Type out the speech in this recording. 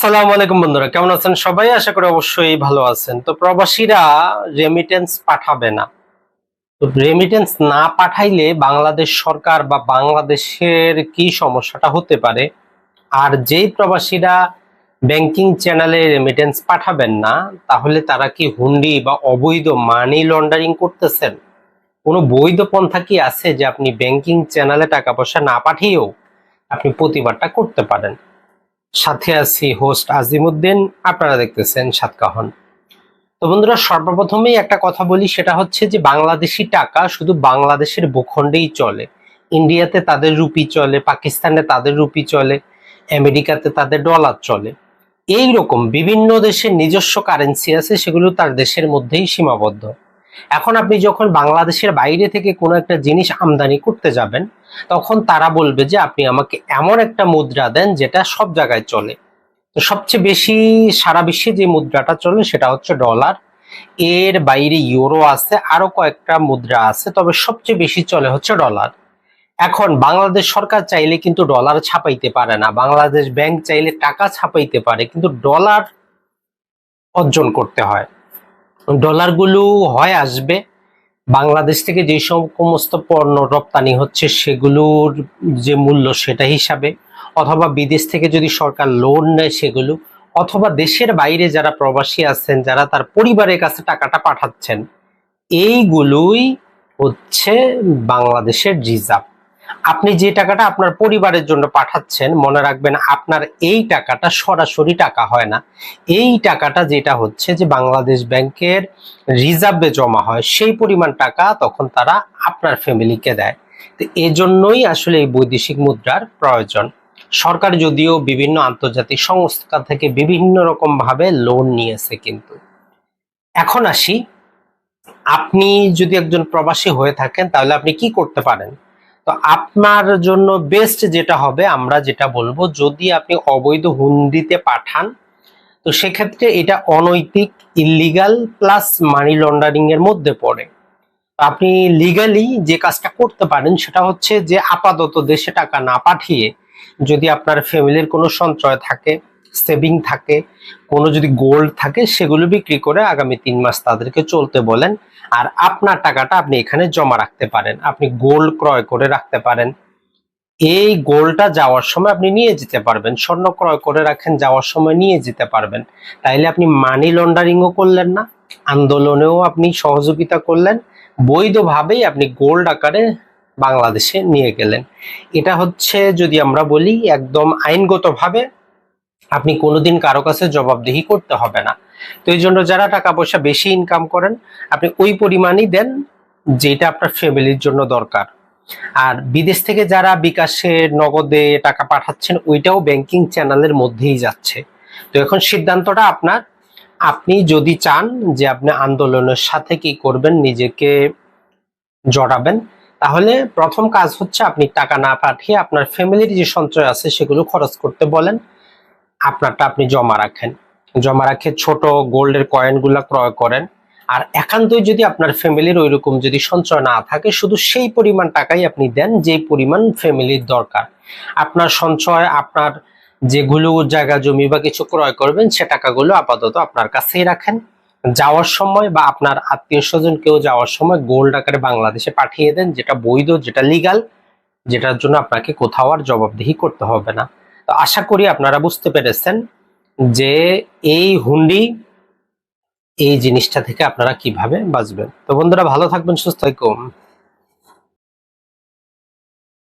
সালাম আলাইকুম বন্ধুরা, কেমন আছেন সবাই? আশা করি অবশ্যই ভালো আছেন। তো প্রবাসীরা রেমিটেন্স পাঠাবে না। তো রেমিটেন্স না পাঠাইলে বাংলাদেশ সরকার বা বাংলাদেশের কি সমস্যাটা হতে পারে? আর যেই প্রবাসীরা ব্যাংকিং চ্যানেলে রেমিটেন্স পাঠাবেন না, তাহলে তারা কি হুন্ডি বা অবৈধ মানি লন্ডারিং করতেছেন? কোনো বৈধ পন্থা কি আছে যে আপনি ব্যাংকিং চ্যানেলে টাকা পয়সা না পাঠিয়েও আপনি প্রতিবাদটা করতে পারেন? সাথে আছি হোস্ট আজিমুদ্দিন। আপনারা দেখতেছেন সাতকাহন। তো বন্ধুরা, সর্বপ্রথমেই একটা কথা বলি, সেটা হচ্ছে যে বাংলাদেশি টাকা শুধু বাংলাদেশের ভূখণ্ডেই চলে। ইন্ডিয়াতে তাদের রুপি চলে, পাকিস্তানে তাদের রুপি চলে, আমেরিকাতে তাদের ডলার চলে। এই রকম বিভিন্ন দেশের নিজস্ব কারেন্সি আছে, সেগুলো তার দেশের মধ্যেই সীমাবদ্ধ। এখন আপনি যখন বাংলাদেশের বাইরে থেকে কোনো একটা জিনিস আমদানি করতে যাবেন, তখন তারা বলবে যে আপনি আমাকে এমন একটা মুদ্রা দেন যেটা সব জায়গায় চলে। তো সবচেয়ে বেশি সারা বিশ্বে যে মুদ্রাটা চলে সেটা হচ্ছে ডলার। এর বাইরে ইউরো আছে, আরও কয়েকটা মুদ্রা আছে, তবে সবচেয়ে বেশি চলে হচ্ছে ডলার। এখন বাংলাদেশ সরকার চাইলে কিন্তু ডলার ছাপাইতে পারে না, বাংলাদেশ ব্যাংক চাইলে টাকা ছাপাইতে পারে, কিন্তু ডলার অর্জন করতে হয়। ডলারগুলো হয়, আসবে। বাংলাদেশ থেকে যে সমস্ত পণ্য রপ্তানি হচ্ছে, সেগুলোর যে মূল্য সেটা হিসাবে, অথবা বিদেশ থেকে যদি সরকার লোন নেয় সেগুলো, অথবা দেশের বাইরে যারা প্রবাসী আছেন, যারা তার পরিবারের কাছে টাকাটা পাঠাচ্ছেন, এইগুলোই হচ্ছে বাংলাদেশের রিজার্ভ আপনি যে টাকাটা আপনার পরিবারের জন্য পাঠাচ্ছেন, মনে রাখবেন আপনার এই টাকাটা সরাসরি টাকা হয় না। এই টাকাটা যেটা হচ্ছে যে বাংলাদেশ ব্যাংকের রিজার্ভে জমা হয়, সেই পরিমাণ টাকা তখন তারা আপনার ফ্যামিলিকে দেয়। তো এজন্যই আসলে এই বৈদেশিক মুদ্রার প্রয়োজন। সরকার যদিও বিভিন্ন আন্তর্জাতিক সংস্থা থেকে বিভিন্ন রকম ভাবে লোন নিয়েছে কিন্তু। এখন আসি, আপনি যদি একজন প্রবাসী হয়ে থাকেন, তাহলে আপনি কি করতে পারেন? তো আপনার জন্য বেস্ট যেটা হবে, আমরা যেটা বলব, যদি আপনি অবৈধ হুন্ডিতে পাঠান, তো সেক্ষেত্রে এটা অনৈতিক ইলিগাল প্লাস মানি লন্ডারিং এর মধ্যে পড়ে। আপনি লিগালি যে কাজটা করতে পারেন, সেটা হচ্ছে যে আপাতত দেশে টাকা না পাঠিয়ে যদি আপনার ফ্যামিলির কোনো সঞ্চয় থাকে সেভিং থাকে, কোনো যদি গোল্ড থাকে সেগুলো বিক্রি করে আগামী তিন মাস তাদেরকে চলতে বলেন। আর আপনার টাকাটা আপনি এখানে জমা রাখতে পারেন, আপনি গোল্ড ক্রয় করে রাখতে পারেন। এই গোল্ডটা যাওয়ার সময় আপনি নিয়ে যেতে পারবেন, স্বর্ণ ক্রয় করে রাখেন, যাওয়ার সময় নিয়ে যেতে পারবেন। তাইলে আপনি মানি লন্ডারিংও করলেন না, আন্দোলনেও আপনি সহযোগিতা করলেন, বৈধভাবেই আপনি গোল্ড আকারে বাংলাদেশে নিয়ে গেলেন। এটা হচ্ছে যদি আমরা বলি একদম আইনগতভাবে আপনি কোনোদিন কারও কাছে জবাবদিহি করতে হবে না। তো এই জন্য যারা টাকা পয়সা বেশি ইনকাম করেন, আপনি ওই পরিমাণই দেন যেটা আপনার ফ্যামিলির জন্য দরকার। আর বিদেশ থেকে যারা বিকাশে, নগদে টাকা পাঠাচ্ছেন, ওইটাও ব্যাংকিং চ্যানেলের মধ্যেই যাচ্ছে। তো এখন সিদ্ধান্তটা আপনার। আপনি যদি চান যে আপনি আন্দোলনের সাথে কি করবেন, নিজেকে জড়াবেন, তাহলে প্রথম কাজ হচ্ছে আপনি টাকা না পাঠিয়ে আপনার ফ্যামিলির যে সঞ্চয় আছে, সেগুলো খরচ করতে বলেন। আপনারটা আপনি জমা রাখেন। জমা রাখে ছোট গোল্ডের কয়েনগুলা ক্রয় করেন। আর একান্তই যদি আপনার ফ্যামিলির ওইরকম যদি সঞ্চয় না থাকে, শুধু সেই পরিমাণ টাকাই আপনি দেন যে পরিমাণ ফ্যামিলির দরকার। আপনার সঞ্চয়, আপনার যেগুলো জায়গা, জমি বা কিছু ক্রয় করবেন, সে টাকাগুলো আপাতত আপনার কাছেই রাখেন। যাওয়ার সময় বা আপনার আত্মীয় স্বজন কেউ যাওয়ার সময় গোল্ড আকারে বাংলাদেশে পাঠিয়ে দেন, যেটা বৈধ, যেটা লিগাল যেটার জন্য আপনাকে কোথাও আর জবাবদিহি করতে হবে না। তো আশা করি আপনারা বুঝতে পেরেছেন যে এই হুন্ডি এই জিনিসটা থেকে আপনারা কীভাবে বাঁচবেন। তো বন্ধুরা, ভালো থাকবেন, সুস্থ থাকুন।